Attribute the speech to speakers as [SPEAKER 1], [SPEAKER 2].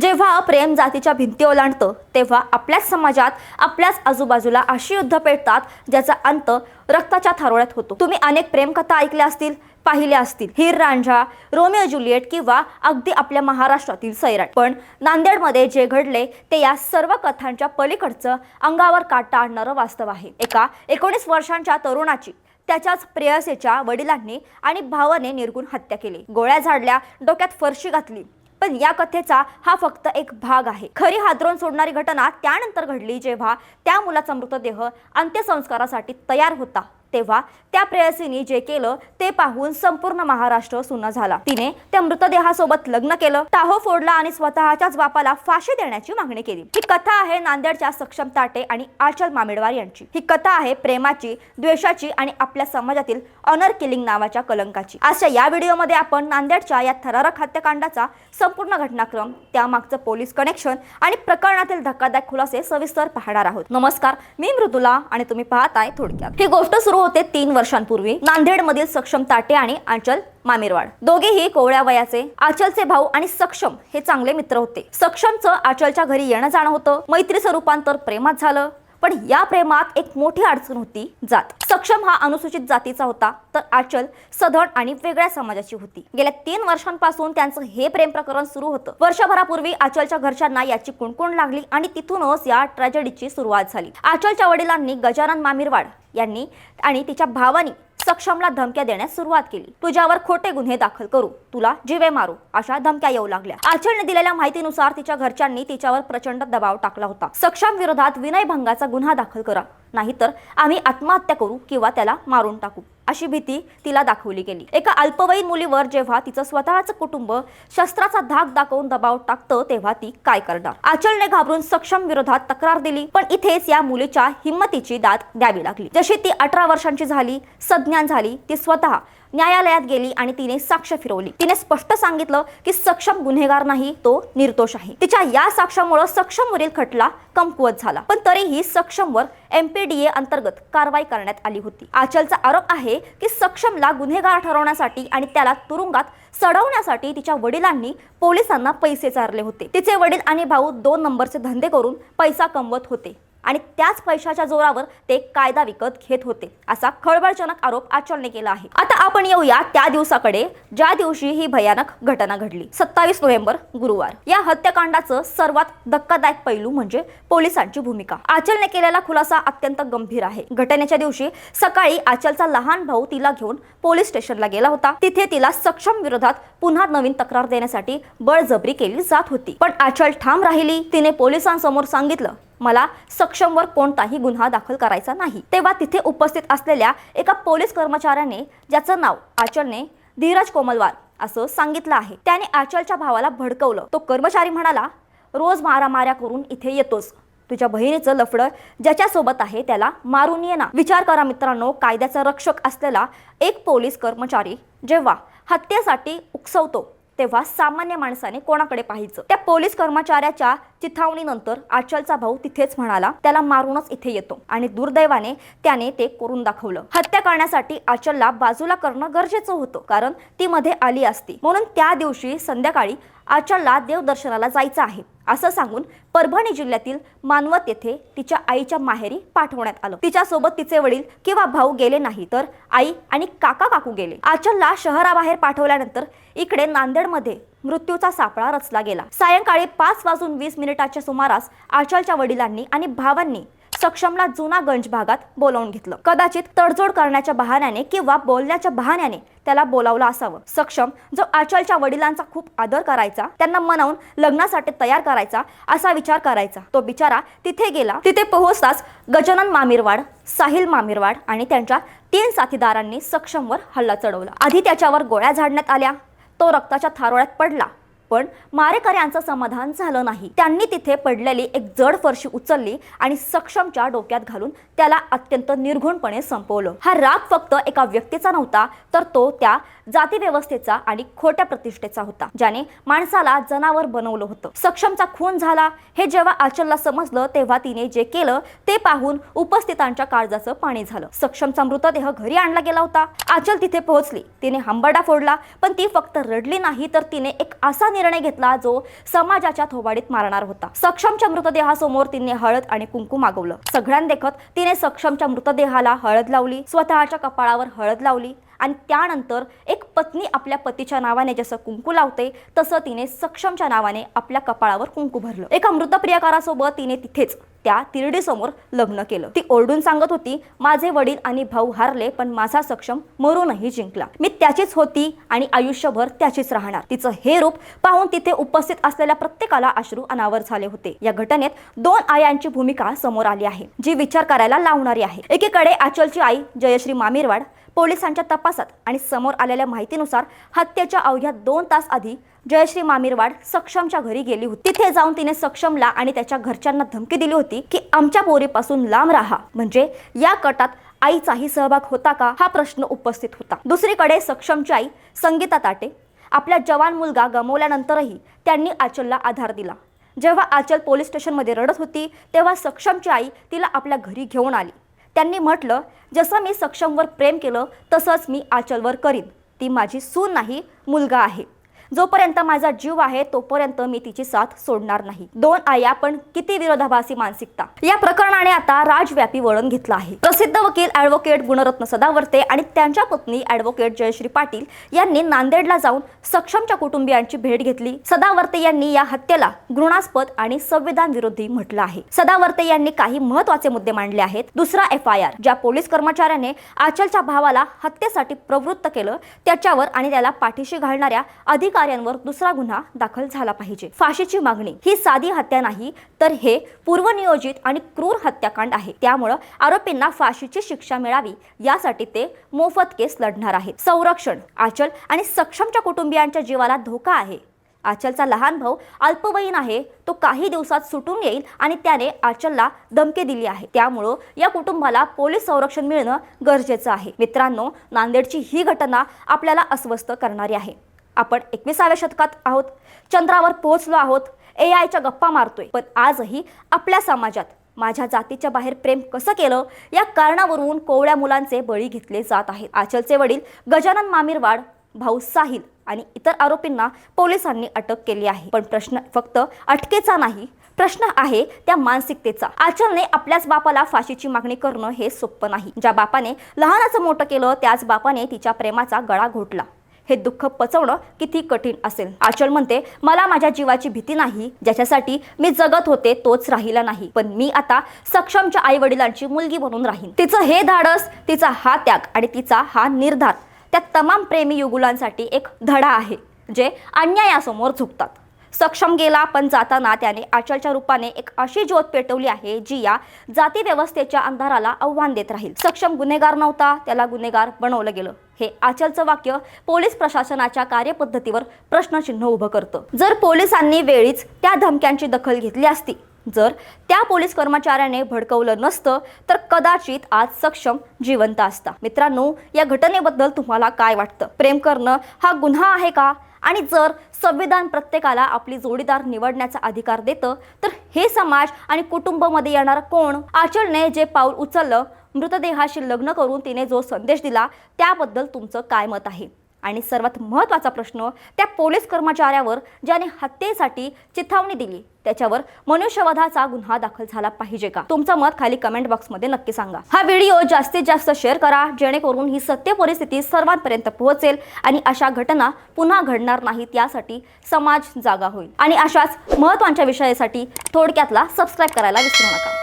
[SPEAKER 1] जेव्हा प्रेम जातीच्या भिंती ओलांडतं तेव्हा आपल्याच समाजात आपल्याच आजूबाजूला अशी युद्ध पेटतात ज्याचा अंत रक्ताच्या थारोळ्यात होतो. तुम्ही अनेक प्रेमकथा ऐकल्या असतील पाहिल्या असतील. हिर रांझा रोमिओ जुलिएट किंवा अगदी आपल्या महाराष्ट्रातील सैराट. पण नांदेडमध्ये जे घडले ते या सर्व कथांच्या पलीकडचं अंगावर काटा आणणारं वास्तव आहे. एका एकोणीस वर्षांच्या तरुणाची त्याच्याच प्रेयसेच्या वडिलांनी आणि भावाने निर्गुण हत्या केली. गोळ्या झाडल्या डोक्यात फरशी घातली. पण या कथेचा हा फक्त एक भाग आहे. खरी हादरून सोडणारी घटना त्यानंतर घडली जेव्हा त्या मुलाचा मृतदेह अंत्यसंस्कारासाठी तयार होता. तेव्हा त्या प्रेयसीने जे केलं ते पाहून संपूर्ण महाराष्ट्र सुन्न झाला. तिने त्या मृतदेहासोबत लग्न केलं. टाहो फोडला आणि स्वतःच्याच बापाला फाशी देण्याची मागणी केली. ही कथा आहे नांदेडच्या सक्षम ताटे आणि आचल मामेडवार यांची. ही कथा आहे प्रेमाची द्वेषाची आणि आपल्या समाजातील ऑनर किलिंग नावाच्या कलंकाची. आजच्या या व्हिडिओमध्ये आपण नांदेडच्या या थरारक हत्याकांडाचा संपूर्ण घटनाक्रम त्यामागचं पोलीस कनेक्शन आणि प्रकरणातील धक्कादायक खुलासे सविस्तर पाहणार आहोत. नमस्कार मी मृदुला आणि तुम्ही पाहताय थोडक्यात. ही गोष्ट सुरू होते तीन वर्षांपूर्वी. नांदेड मधील सक्षम ताटे आणि आंचल मामेरवाड. दोघेही कोवळ्या वयाचे. आचलचे भाऊ आणि सक्षम हे चांगले मित्र होते. सक्षमचं आचलच्या घरी येणं जाणं होतं. मैत्रीचं रूपांतर प्रेमात झालं. पण या प्रेमात एक मोठी अडचण होती जात. सक्षम हा अनुसूचित जातीचा होता तर आचल सधन आणि वेगळ्या समाजाची होती. गेल्या तीन वर्षांपासून त्यांचं हे प्रेम प्रकरण सुरू होतं. वर्षभरापूर्वी आचलच्या घरच्यांना याची कुणकुण लागली आणि तिथूनच या ट्रॅजेडीची सुरुवात झाली. आचलच्या वडिलांनी गजानन मामिरवाड यांनी आणि तिच्या भावानी सक्षमला धमक्या देण्यास सुरुवात केली. तुझ्यावर खोटे गुन्हे दाखल करू. तुला जीवे मारू अशा धमक्या येऊ लागल्या. आचलने दिलेल्या माहितीनुसार तिच्या घरच्यांनी तिच्यावर प्रचंड दबाव टाकला होता. सक्षम विरोधात विनयभंगाचा गुन्हा दाखल करा. नाहीतर आम्ही आत्महत्या करू किंवा त्याला मारून टाकू. अशी भीती तिला दाखवली गेली. एका अल्पवयीन मुलीवर जेव्हा तिचं स्वतःचं कुटुंब शस्त्राचा धाक दाखवून दबाव टाकतं तेव्हा ती काय करणार? आचलने घाबरून सक्षम विरोधात तक्रार दिली पण इथेच या मुलीच्या हिंमतीची दाद द्यावी लागली. जशी ती अठरा वर्षांची झाली सज्ञान झाली ती स्वतः न्यायालयात गेली आणि तिने साक्ष फिरवली. तिने स्पष्ट सांगितलं की सक्षम गुन्हेगार नाही तो निर्दोष आहे. तिच्या या साक्षामुळे सक्षमवरील खटला कमकुवत झाला. पण तरीही सक्षमवर एमपीडीए अंतर्गत कारवाई करण्यात आली होती. आचलचा आरोप आहे की सक्षमला गुन्हेगार ठरवण्यासाठी आणि त्याला तुरुंगात सडवण्यासाठी तिच्या वडिलांनी पोलिसांना पैसे चारले होते. तिचे वडील आणि भाऊ दोन नंबरचे धंदे करून पैसा कमवत होते. आणि त्याच पैशाच्या जोरावर ते कायदा विकत घेत होते असा खळबळजनक आरोप आचलने केला आहे. आता आपण येऊया त्या दिवसाकडे ज्या दिवशी ही भयानक घटना घडली. सत्तावीस नोव्हेंबर गुरुवार. या हत्याकांडाचं सर्वात धक्कादायक पैलू म्हणजे पोलिसांची भूमिका. आचलने केलेला खुलासा अत्यंत गंभीर आहे. घटनेच्या दिवशी सकाळी आचलचा लहान भाऊ तिला घेऊन पोलीस स्टेशनला गेला होता. तिथे तिला सक्षम विरोधात पुन्हा नवीन तक्रार देण्यासाठी बळजबरी केली जात होती. पण आचल ठाम राहिली. तिने पोलिसांसमोर सांगितलं मला सक्षमवर कोणताही गुन्हा दाखल करायचा नाही. तेव्हा तिथे उपस्थित असलेल्या एका पोलीस कर्मचाऱ्याने ज्याचं नाव आचलने धीरज कोमलवार असं सांगितलं आहे. त्याने आचलच्या भावाला भडकवलं. तो कर्मचारी म्हणाला रोज मारामाऱ्या करून इथे येतोस. तुझ्या बहिणीचं लफडं ज्याच्यासोबत आहे त्याला मारून ये ना. विचार करा मित्रांनो कायद्याचा रक्षक असलेला एक पोलीस कर्मचारी जेव्हा हत्येसाठी उकसवतो तेव्हा सामान्य माणसाने कोणाकडे पाहायचं? त्या पोलीस कर्मचाऱ्याच्या चिथावणीनंतर आचलचा भाऊ तिथेच म्हणाला त्याला मारूनच इथे येतो. आणि दुर्दैवाने त्याने ते करून दाखवलं. हत्या करण्यासाठी आचलला बाजूला करणं गरजेचं होतं कारण ती मध्ये आली असती. म्हणून त्या दिवशी संध्याकाळी आचलला देवदर्शनाला जायचं आहे असं सांगून परभणी जिल्ह्यातील मानवत येथे तिच्या आईच्या माहेरी पाठवण्यात आलं. तिच्यासोबत तिचे वडील किंवा भाऊ गेले नाही तर आई आणि काका काकू गेले. आचलला शहराबाहेर पाठवल्यानंतर इकडे नांदेडमध्ये मृत्यूचा सापळा रचला गेला. सायंकाळी पाच वाजून वीस मिनिटाच्या सुमारास आचलच्या वडिलांनी आणि भावांनी सक्षमला जुना गंज भागात बोलावून घेतलं. कदाचित तडजोड करण्याच्या बहाण्याने किंवा बोलण्याच्या बहाण्याने त्याला बोलावलं असावं. सक्षम जो आचलच्या वडिलांचा खूप आदर करायचा त्यांना मनवून लग्नासाठी तयार करायचा असा विचार करायचा. तो बिचारा तिथे गेला. तिथे पोहोचताच गजानन मामिरवाड साहिल मामिरवाड आणि त्यांच्या तीन साथीदारांनी सक्षमवर हल्ला चढवला. आधी त्याच्यावर गोळ्या झाडण्यात आल्या. तो रक्ताच्या थारोळ्यात पडला. पण मारेकऱ्यांचं समाधान झालं नाही. त्यांनी तिथे पडलेली एक जड फरशी उचलली आणि सक्षमच्या डोक्यात घालून त्याला अत्यंत निर्घुणपणे संपवलं. हा राग फक्त एका व्यक्तीचा नव्हता तर तो त्या जाती व्यवस्थेचा आणि खोट्या प्रतिष्ठेचा होता ज्याने माणसाला जनावर बनवलं होतं. सक्षमचा खून झाला हे जेव्हा आचलला समजलं तेव्हा तिने जे केलं ते पाहून उपस्थितांच्या काळजाचं पाणी झालं. सक्षमचा मृतदेह घरी आणला गेला होता. आचल तिथे पोहोचली. तिने हंबरडा फोडला पण ती फक्त रडली नाही तर तिने एक असा निर्णय निर्णय घेतला जो समाजाच्या थोबाडीत मारणार होता. सक्षमच्या मृतदेहासमोर तिने हळद आणि कुंकू मागवलं. सगळ्यांदेखत तिने सक्षमच्या मृतदेहाला हळद लावली स्वतःच्या कपाळावर हळद लावली आणि त्यानंतर एक पत्नी आपल्या पतीच्या नावाने जसं कुंकू लावते तसं तिने सक्षमच्या नावाने आपल्या कपाळावर कुंकू भरलं. एका मृत प्रियकारासोबत तिने तिथेच त्या तिरडीसमोर लग्न केलं. ती ओरडून सांगत होती माझे वडील आणि भाऊ हारले पण माझा सक्षम मरूनही जिंकला. मी त्याचीच होती आणि आयुष्यभर त्याचीच राहणार. तिचं हे रूप पाहून तिथे उपस्थित असलेल्या प्रत्येकाला अश्रू अनावर झाले होते. या घटनेत दोन आयांची भूमिका समोर आली आहे जी विचार करायला लावणारी आहे. एकीकडे आचलची आई जयश्री मामिरवाड पोलिसांच्या तपासात आणि समोर आलेल्या माहितीनुसार हत्येच्या अवघ्या दोन तास आधी जयश्री मामीरवाड सक्षमच्या घरी गेली होती. तिथे जाऊन तिने सक्षमला आणि त्याच्या घरच्यांना धमकी दिली होती की आमच्या पोरीपासून लांब राहा. म्हणजे या कटात आईचाही सहभाग होता का? हा प्रश्न उपस्थित होता. दुसरीकडे सक्षमची आई संगीता ताटे आपला जवान मुलगा गमवल्यानंतरही त्यांनी आचलला आधार दिला. जेव्हा आचल पोलीस स्टेशनमध्ये रडत होती तेव्हा सक्षमची आई तिला आपल्या घरी घेऊन आली. त्यांनी म्हटलं जसं मी सक्षमवर प्रेम केलं तसंच मी आचलवर करीन. ती माझी सून नाही मुलगा आहे. जोपर्यंत माझा जीव आहे तोपर्यंत मी तिची साथ सोडणार नाही. दोन आया पण किती विरोधाभासी मानसिकता. या प्रकरणाने आता राजव्यापी वळण घेतलं आहे. प्रसिद्ध वकील ॲडव्होकेट गुणरत्न सदावर्ते आणि त्यांच्या पत्नी ॲडव्होकेट जयश्री पाटील यांनी नांदेडला जाऊन सक्षमच्या कुटुंबियांची भेट घेतली. सदावर्ते यांनी या हत्येला घृणास्पद आणि संविधान विरोधी म्हटलं आहे. सदावर्ते यांनी काही महत्त्वाचे मुद्दे मांडले आहेत. दुसरा एफ आय आर ज्या पोलीस कर्मचाऱ्याने आचलच्या भावाला हत्येसाठी प्रवृत्त केलं त्याच्यावर आणि त्याला पाठीशी घालणाऱ्या अधिकाऱ्यांवर दुसरा गुन्हा दाखल झाला पाहिजे. फाशीची मागणी ही साधी हत्या नाही तर हे पूर्वनियोजित आणि क्रूर हत्याकांड आहे. त्यामुळं आरोपींना फाशीची शिक्षा मिळावी यासाठी ते मोफत केस लढणार आहेत. संरक्षण आचल आणि सक्षमच्या कुटुंबियांच्या जीवाला धोका आहे. आचलचा लहान भाऊ अल्पवयीन आहे तो काही दिवसात सुटून येईल आणि त्याने आचलला धमकी दिली आहे. त्यामुळं या कुटुंबाला पोलीस संरक्षण मिळणं गरजेचं आहे. मित्रांनो नांदेडची ही घटना आपल्याला अस्वस्थ करणारी आहे. आपण एकविसाव्या शतकात आहोत. चंद्रावर पोहोचलो आहोत. ए आयच्या गप्पा मारतोय. पण आजही आपल्या समाजात माझ्या जातीच्या बाहेर प्रेम कसं केलं? या कारणावरून कोवळ्या मुलांचे बळी घेतले जात आहेत. आचलचे वडील गजानन मामिरवाड भाऊ साहिल आणि इतर आरोपींना पोलिसांनी अटक केली आहे. पण प्रश्न फक्त अटकेचा नाही प्रश्न आहे त्या मानसिकतेचा. आचलने आपल्याच बापाला फाशीची मागणी करणं हे सोपं नाही. ज्या बापाने लहानाचं मोठं केलं त्याच बापाने तिच्या प्रेमाचा गळा घोटला. हे दुःख पचवणं किती कठीण असेल? आचल म्हणते मला माझ्या जीवाची भीती नाही ज्याच्यासाठी मी जगत होते तोच राहिला नाही. पण मी आता सक्षमच्या आई वडिलांची मुलगी म्हणून राहीन. तिचं हे धाडस तिचा हा त्याग आणि तिचा हा निर्धार त्या तमाम प्रेमी युगुलांसाठी एक धडा आहे जे अन्यायासमोर झुकतात. सक्षम गेला पण जाताना त्याने आचलच्या रूपाने एक अशी ज्योत पेटवली आहे जी या जाती व्यवस्थेच्या अंधाराला आव्हान देत राहील. सक्षम गुन्हेगार नव्हता त्याला गुन्हेगार बनवलं गेलं. हे आचलचं वाक्य पोलीस प्रशासनाच्या कार्यपद्धतीवर प्रश्नचिन्ह उभं करतं. जर पोलिसांनी वेळीच त्या धमक्यांची दखल घेतली असती जर त्या पोलीस कर्मचाऱ्याने भडकवलं नसतं तर कदाचित आज सक्षम जिवंत असता. मित्रांनो या घटनेबद्दल तुम्हाला काय वाटतं? प्रेम करणं हा गुन्हा आहे का? आणि जर संविधान प्रत्येकाला आपली जोडीदार निवडण्याचा अधिकार देतं तर हे समाज आणि कुटुंबामध्ये येणार कोण? आचलने जे पाऊल उचललं मृतदेहाशी लग्न करून तिने जो संदेश दिला त्याबद्दल तुमचं काय मत आहे? आणि सर्वात महत्त्वाचा प्रश्न त्या पोलीस कर्मचाऱ्यावर ज्याने हत्येसाठी चिथावणी दिली त्याच्यावर मनुष्यवधाचा गुन्हा दाखल झाला पाहिजे का? तुमचं मत खाली कमेंट बॉक्समध्ये नक्की सांगा. हा व्हिडिओ जास्तीत जास्त शेअर करा जेणेकरून ही सत्य परिस्थिती सर्वांपर्यंत पोहोचेल आणि अशा घटना पुन्हा घडणार नाहीत यासाठी समाज जागा होईल. आणि अशाच महत्त्वाच्या विषयासाठी थोडक्यातला सबस्क्राईब करायला विसरू नका.